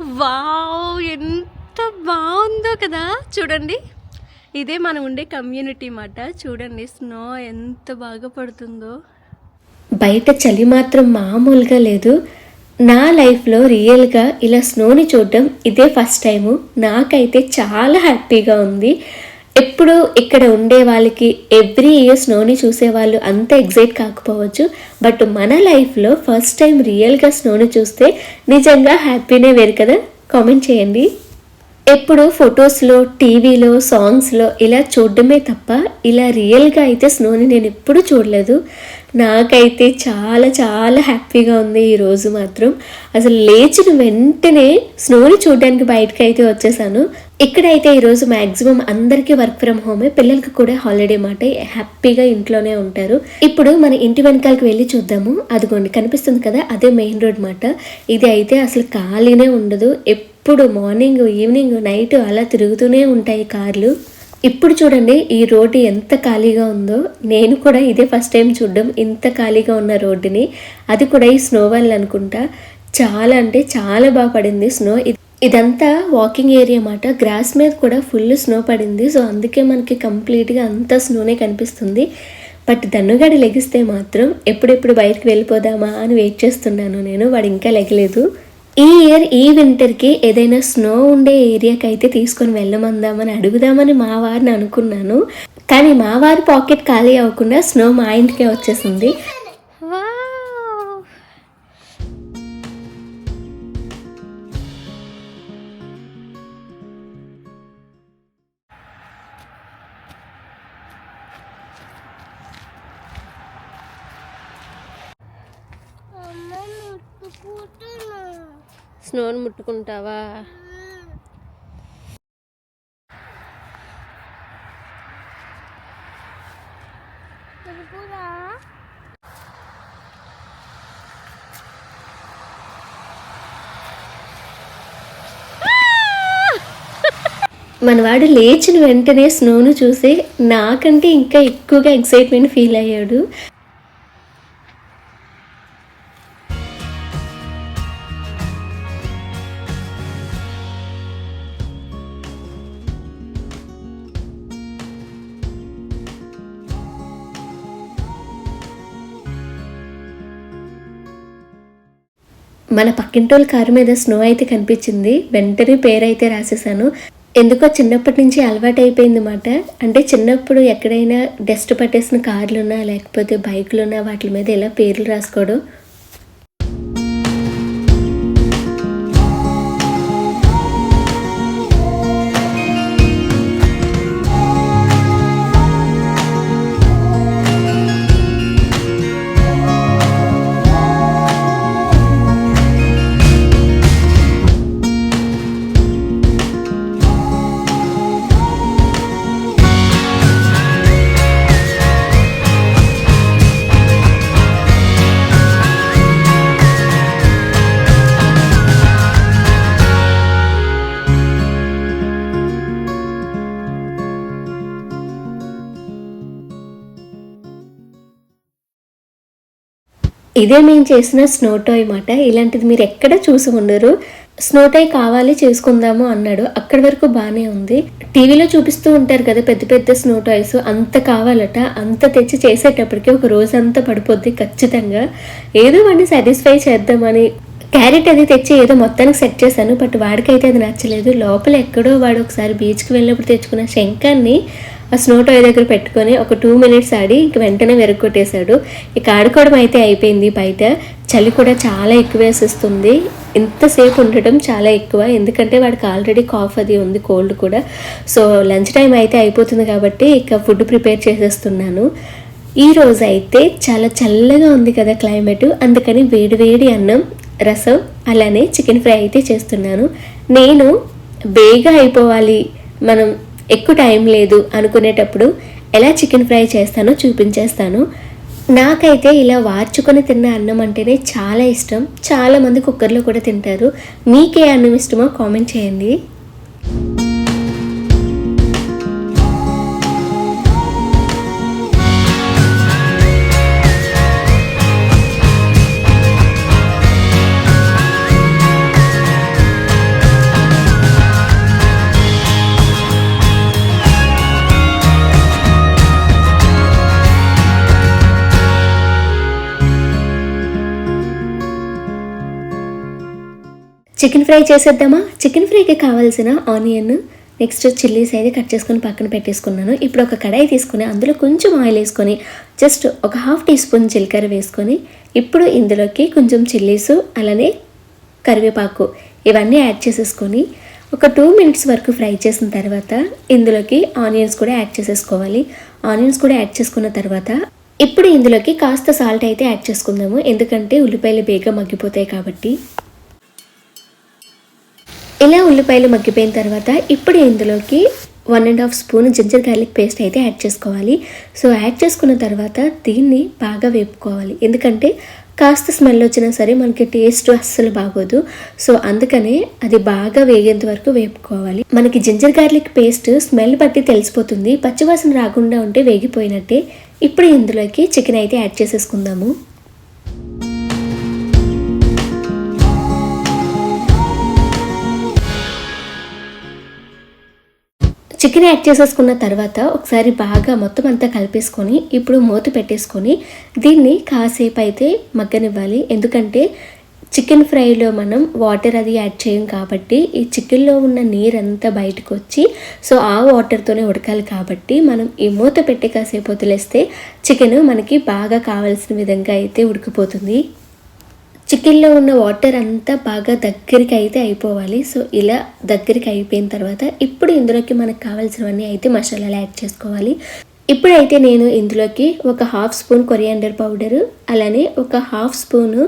Wow ఎంత బాగుందో కదా. చూడండి. ఇదే మనం ఉండే కమ్యూనిటీ మాట. చూడండి స్నో ఎంత బాగా పడుతుందో. బయట చలి మాత్రం మామూలుగా లేదు. నా లైఫ్లో రియల్గా ఇలా స్నోని చూడడం ఇదే ఫస్ట్ టైము. నాకైతే చాలా హ్యాపీగా ఉంది. ఎప్పుడు ఇక్కడ ఉండే వాళ్ళకి ఎవ్రీ ఇయర్ స్నోని చూసే వాళ్ళు అంత ఎగ్జైట్ కాకపోవచ్చు. బట్ మన లైఫ్లో ఫస్ట్ టైం రియల్గా స్నోని చూస్తే నిజంగా హ్యాపీనే వేరు కదా? కామెంట్ చేయండి. ఎప్పుడు ఫొటోస్లో టీవీలో సాంగ్స్లో ఇలా చూడడమే తప్ప ఇలా రియల్గా అయితే స్నోని నేను ఎప్పుడూ చూడలేదు. నాకైతే చాలా చాలా హ్యాపీగా ఉంది ఈరోజు మాత్రం. అసలు లేచిన వెంటనే స్నోని చూడడానికి బయటకు అయితే వచ్చేసాను. ఇక్కడైతే ఈరోజు మ్యాక్సిమం అందరికీ వర్క్ ఫ్రమ్ హోమే పిల్లలకి కూడా హాలిడే మాట. హ్యాపీగా ఇంట్లోనే ఉంటారు. ఇప్పుడు మన ఇంటి వెనకాలకి వెళ్ళి చూద్దాము. అదిగోండి కనిపిస్తుంది కదా అదే మెయిన్ రోడ్ మాట. ఇది అయితే అసలు ఖాళీనే ఉండదు. ఎప్పుడు మార్నింగ్ ఈవినింగ్ నైట్ అలా తిరుగుతూనే ఉంటాయి కార్లు. ఇప్పుడు చూడండి ఈ రోడ్డు ఎంత ఖాళీగా ఉందో. నేను కూడా ఇదే ఫస్ట్ టైం చూడడం ఇంత ఖాళీగా ఉన్న రోడ్డుని. అది కూడా ఈ స్నో వల్ల అనుకుంటా. చాలా అంటే చాలా బాగా పడింది స్నో. ఇదంతా వాకింగ్ ఏరియా మాట గ్రాస్ మీద కూడా ఫుల్ స్నో పడింది. సో అందుకే మనకి కంప్లీట్గా అంతా స్నోనే కనిపిస్తుంది. బట్ దన్నుగాడి లెగిస్తే మాత్రం ఎప్పుడెప్పుడు బయటకు వెళ్ళిపోదామా అని వెయిట్ చేస్తున్నాను నేను. వాడు ఇంకా లెగలేదు. ఈ ఇయర్ ఈ వింటర్కి ఏదైనా స్నో ఉండే ఏరియాకి అయితే తీసుకొని వెళ్ళమందామని అడుగుదామని మా వారిని అనుకున్నాను. కానీ మా వారి పాకెట్ ఖాళీ అవ్వకుండా స్నో మా ఇంటికే వచ్చేసింది. వావ్ స్నోని ముట్టుకుంటావా? మనవాడు లేచిన వెంటనే స్నోను చూసి నాకంటే ఇంకా ఎక్కువగా ఎక్సైట్మెంట్ ఫీల్ అయ్యాడు. మన పక్కింటోళ్ళ కారు మీద స్నో అయితే కనిపించింది. వెంటనే పేరైతే రాసేసాను ఎందుకో చిన్నప్పటి నుంచి అలవాటు అయిపోయింది మాట. అంటే చిన్నప్పుడు ఎక్కడైనా డస్ట్ పట్టేసిన కార్లున్నా లేకపోతే బైకులున్నా వాటి మీద ఇలా పేర్లు రాసుకోవడం? ఇదే మేము చేసిన స్నో టాయ్ మాట. ఇలాంటిది మీరు ఎక్కడ చూసి ఉండరు. స్నో టాయ్ కావాలి చేసుకుందాము అన్నాడు. అక్కడి వరకు బాగానే ఉంది. టీవీలో చూపిస్తూ ఉంటారు కదా పెద్ద పెద్ద స్నో టాయ్స్ అంత కావాలట. అంత తెచ్చి చేసేటప్పటికి ఒక రోజంతా పడిపోద్ది ఖచ్చితంగా. ఏదో వాడిని సాటిస్ఫై చేద్దామని. క్యారెట్ అది తెచ్చి ఏదో మొత్తానికి సెట్ చేశాను. బట్ వాడికైతే అది నచ్చలేదు. లోపల ఎక్కడో వాడు ఒకసారి బీచ్కి వెళ్ళినప్పుడు తెచ్చుకున్న శంఖాన్ని ఆ స్నో టాయ్ దగ్గర పెట్టుకొని ఒక టూ మినిట్స్ ఆడి ఇంక వెంటనే వెరగొట్టేశాడు ఇక ఆడుకోవడం అయితే అయిపోయింది బయట. చలి కూడా చాలా ఎక్కువ వేసేస్తుంది. ఇంతసేపు ఉండటం చాలా ఎక్కువ. ఎందుకంటే వాడికి ఆల్రెడీ కాఫ్ అది ఉంది కోల్డ్ కూడా. సో లంచ్ టైం అయితే అయిపోతుంది కాబట్టి ఇక ఫుడ్ ప్రిపేర్ చేసేస్తున్నాను. ఈ రోజు అయితే చాలా చల్లగా ఉంది కదా క్లైమేట్. అందుకని వేడి వేడి అన్నం రసం అలానే చికెన్ ఫ్రై అయితే చేస్తున్నాను. నేను బేగా అయిపోవాలి. మనం ఎక్కువ టైం లేదు అనుకునేటప్పుడు ఎలా చికెన్ ఫ్రై చేస్తానో చూపించేస్తాను. నాకైతే ఇలా వార్చుకొని తిన్న అన్నం అంటేనే చాలా ఇష్టం. చాలామంది కుక్కర్లో కూడా తింటారు. మీకే అన్నం ఇష్టమో కామెంట్ చేయండి. చికెన్ ఫ్రై చేసేద్దామా? చికెన్ ఫ్రైకి కావాల్సిన ఆనియన్ నెక్స్ట్ చిల్లీస్ అయితే కట్ చేసుకొని పక్కన పెట్టేసుకున్నాను. ఇప్పుడు ఒక కడాయి తీసుకుని అందులో కొంచెం ఆయిల్ వేసుకొని జస్ట్ ఒక హాఫ్ టీ స్పూన్ జీలకర్ర వేసుకొని ఇప్పుడు ఇందులోకి కొంచెం చిల్లీస్ అలానే కరివేపాకు ఇవన్నీ యాడ్ చేసేసుకొని ఒక టూ మినిట్స్ వరకు ఫ్రై చేసిన తర్వాత ఇందులోకి ఆనియన్స్ కూడా యాడ్ చేసేసుకోవాలి. ఆనియన్స్ కూడా యాడ్ చేసుకున్న తర్వాత ఇప్పుడు ఇందులోకి కాస్త సాల్ట్ అయితే యాడ్ చేసుకుందాము. ఎందుకంటే ఉల్లిపాయలు బేగా మగ్గిపోతాయి కాబట్టి. ఇలా ఉల్లిపాయలు మగ్గిపోయిన తర్వాత ఇప్పుడు ఇందులోకి one and half spoon ginger garlic paste అయితే యాడ్ చేసుకోవాలి. సో యాడ్ చేసుకున్న తర్వాత దీన్ని బాగా వేపుకోవాలి. ఎందుకంటే కాస్త స్మెల్ వచ్చినా సరే మనకి టేస్ట్ అస్సలు బాగోదు. సో అందుకనే అది బాగా వేగేంత వరకు వేపుకోవాలి. మనకి జింజర్ గార్లిక్ పేస్ట్ స్మెల్ బట్టి తెలిసిపోతుంది. పచ్చివాసన రాకుండా ఉంటే వేగిపోయినట్టే. ఇప్పుడు ఇందులోకి చికెన్ అయితే యాడ్ చేసేసుకుందాము. చికెన్ యాడ్ చేసేసుకున్న తర్వాత ఒకసారి బాగా మొత్తం అంతా కలిపేసుకొని ఇప్పుడు మూత పెట్టేసుకొని దీన్ని కాసేపు అయితే మగ్గనివ్వాలి. ఎందుకంటే చికెన్ ఫ్రైలో మనం వాటర్ అది యాడ్ చేయం కాబట్టి ఈ చికెన్లో ఉన్న నీరంతా బయటకు వచ్చి సో ఆ వాటర్తోనే ఉడకాలి కాబట్టి మనం ఈ మూత పెట్టి కాసేపు వదిలేస్తే చికెన్ మనకి బాగా కావాల్సిన విధంగా అయితే ఉడికిపోతుంది. చికెన్లో ఉన్న వాటర్ అంతా బాగా దగ్గరికి అయితే అయిపోవాలి. సో ఇలా దగ్గరికి అయిపోయిన తర్వాత ఇప్పుడు ఇందులోకి మనకు కావాల్సినవన్నీ అయితే మసాలాలు యాడ్ చేసుకోవాలి. ఇప్పుడైతే నేను ఇందులోకి ఒక హాఫ్ స్పూన్ కొరియాండర్ పౌడరు అలానే ఒక half spoon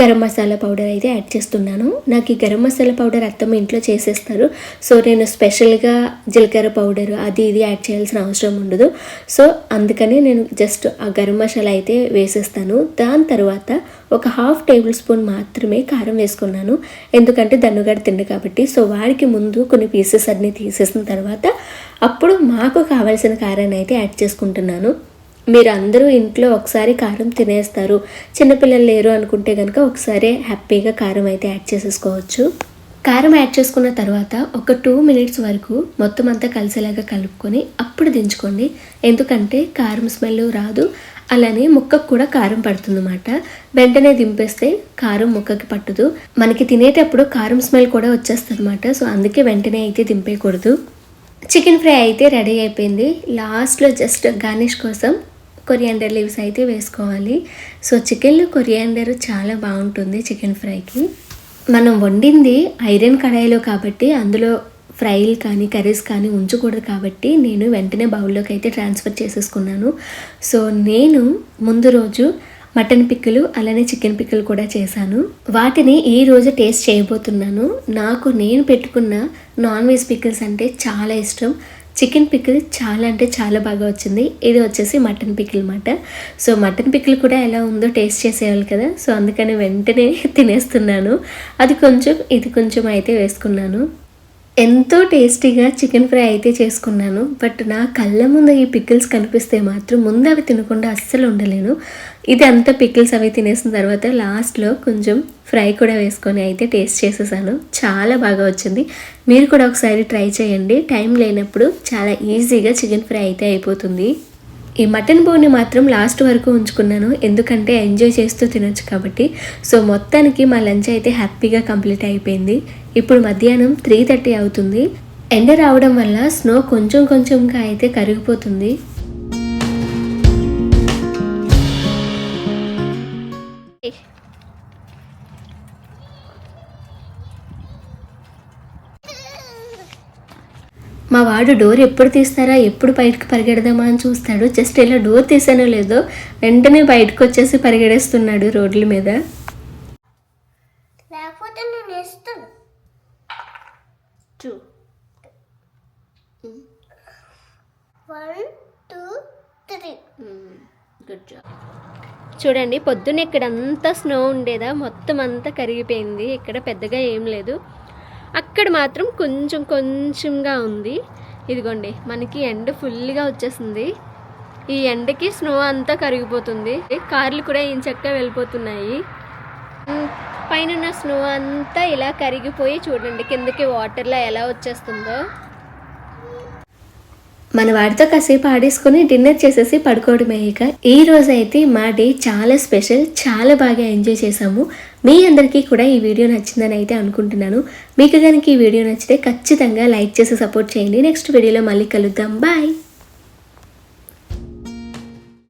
garam masala powder అయితే యాడ్ చేస్తున్నాను. నాకు ఈ గరం మసాలా పౌడర్ అత్తమ్మ ఇంట్లో చేసేస్తారు. సో నేను స్పెషల్గా జీలకర్ర పౌడర్ అది ఇది యాడ్ చేయాల్సిన అవసరం ఉండదు. సో అందుకనే నేను జస్ట్ ఆ గరం మసాలా అయితే వేసేస్తాను. దాని తర్వాత ఒక హాఫ్ టేబుల్ స్పూన్ మాత్రమే కారం వేసుకున్నాను. ఎందుకంటే దన్నుగాడు తిండు కాబట్టి. సో వాడికి ముందు కొన్ని పీసెస్ అన్నీ తీసేసిన తర్వాత అప్పుడు మాకు కావాల్సిన కారాన్ని అయితే యాడ్ చేసుకుంటున్నాను. మీరు అందరూ ఇంట్లో ఒకసారి కారం తినేస్తారు. చిన్నపిల్లలు లేరు అనుకుంటే కనుక ఒకసారి హ్యాపీగా కారం అయితే యాడ్ చేసేసుకోవచ్చు. కారం యాడ్ చేసుకున్న తర్వాత ఒక టూ మినిట్స్ వరకు మొత్తం అంతా కలిసేలాగా కలుపుకొని అప్పుడు దించుకోండి. ఎందుకంటే కారం స్మెల్ రాదు. అలానే ముక్కకు కూడా కారం పడుతుందన్నమాట. వెంటనే దింపేస్తే కారం ముక్కకి పట్టదు. మనకి తినేటప్పుడు కారం స్మెల్ కూడా వచ్చేస్తుంది అనమాట సో అందుకే వెంటనే అయితే దింపేయకూడదు. చికెన్ ఫ్రై అయితే రెడీ అయిపోయింది. లాస్ట్లో జస్ట్ గార్నిష్ కోసం కొరియాండర్ లీవ్స్ అయితే వేసుకోవాలి. సో చికెన్లో కొరియాండర్ చాలా బాగుంటుంది చికెన్ ఫ్రైకి. మనం వండింది ఐరన్ కడాయిలో కాబట్టి అందులో ఫ్రైలు కానీ కర్రీస్ కానీ ఉంచకూడదు కాబట్టి నేను వెంటనే బౌల్లోకి అయితే ట్రాన్స్ఫర్ చేసేసుకున్నాను. సో నేను ముందు రోజు మటన్ పిక్కలు అలానే చికెన్ పిక్కలు కూడా చేశాను. వాటిని ఈ రోజు టేస్ట్ చేయబోతున్నాను. నాకు నేను పెట్టుకున్న నాన్ వెజ్ పిక్కిల్స్ అంటే చాలా ఇష్టం. చికెన్ పికిల్ చాలా అంటే చాలా బాగా వచ్చింది. ఇది వచ్చేసి మటన్ పికిల్ అన్నమాట సో మటన్ పికిల్ కూడా ఎలా ఉందో టేస్ట్ చేసేయాలి కదా. సో అందుకని వెంటనే తినేస్తున్నాను. అది కొంచెం ఇది కొంచెం అయితే వేసుకున్నాను. ఎంతో టేస్టీగా చికెన్ ఫ్రై అయితే చేసుకున్నాను బట్ నా కళ్ళ ముందు ఈ పికిల్స్ కనిపిస్తే మాత్రం ముందు అవి తినకుండా అస్సలు ఉండలేను. ఇది అంతా పికిల్స్ అవి తినేసిన తర్వాత లాస్ట్లో కొంచెం ఫ్రై కూడా వేసుకొని అయితే టేస్ట్ చేసేసాను. చాలా బాగా వచ్చింది. మీరు కూడా ఒకసారి ట్రై చేయండి. టైం లేనప్పుడు చాలా ఈజీగా చికెన్ ఫ్రై అయితే అయిపోతుంది. ఈ మటన్ బోన్ని మాత్రం లాస్ట్ వరకు ఉంచుకున్నాను. ఎందుకంటే ఎంజాయ్ చేస్తూ తినొచ్చు కాబట్టి. సో మొత్తానికి మా లంచ్ అయితే హ్యాపీగా కంప్లీట్ అయిపోయింది. ఇప్పుడు మధ్యాహ్నం త్రీ థర్టీ అవుతుంది. ఎండ రావడం వల్ల స్నో కొంచెం కొంచెంగా అయితే కరిగిపోతుంది. వాడు డోర్ ఎప్పుడు తీస్తారా ఎప్పుడు బయటకు పరిగెడదామా అని చూస్తాడు. జస్ట్ ఇలా డోర్ తీసానో లేదో వెంటనే బయటకు వచ్చేసి పరిగెడేస్తున్నాడు రోడ్ల మీద. లేకపోతే నేను వేస్తాను. One two three. Good job. చూడండి పొద్దున్న ఇక్కడ అంతా స్నో ఉండేదా? మొత్తం అంతా కరిగిపోయింది. ఇక్కడ పెద్దగా ఏం లేదు. అక్కడ మాత్రం కొంచెం కొంచెంగా ఉంది. ఇదిగోండి మనకి ఎండ ఫుల్గా వచ్చేసింది. ఈ ఎండకి స్నో అంతా కరిగిపోతుంది. కార్లు కూడా ఇంచక్క వెళ్ళిపోతున్నాయి. పైన స్నో అంతా ఇలా కరిగిపోయి చూడండి కిందకి వాటర్లో ఎలా వచ్చేస్తుందో. మన వాడితో కాసేపు ఆడేసుకొని డిన్నర్ చేసేసి పడుకోవడమే ఇక. ఈ రోజు అయితే మా డే చాలా స్పెషల్ చాలా బాగా ఎంజాయ్ చేసాము మీ అందరికీ కూడా ఈ వీడియో నచ్చిందని అయితే అనుకుంటున్నాను. మీకు కనుక ఈ వీడియో నచ్చితే ఖచ్చితంగా లైక్ చేసి సపోర్ట్ చేయండి. నెక్స్ట్ వీడియోలో మళ్ళీ కలుద్దాం. బాయ్!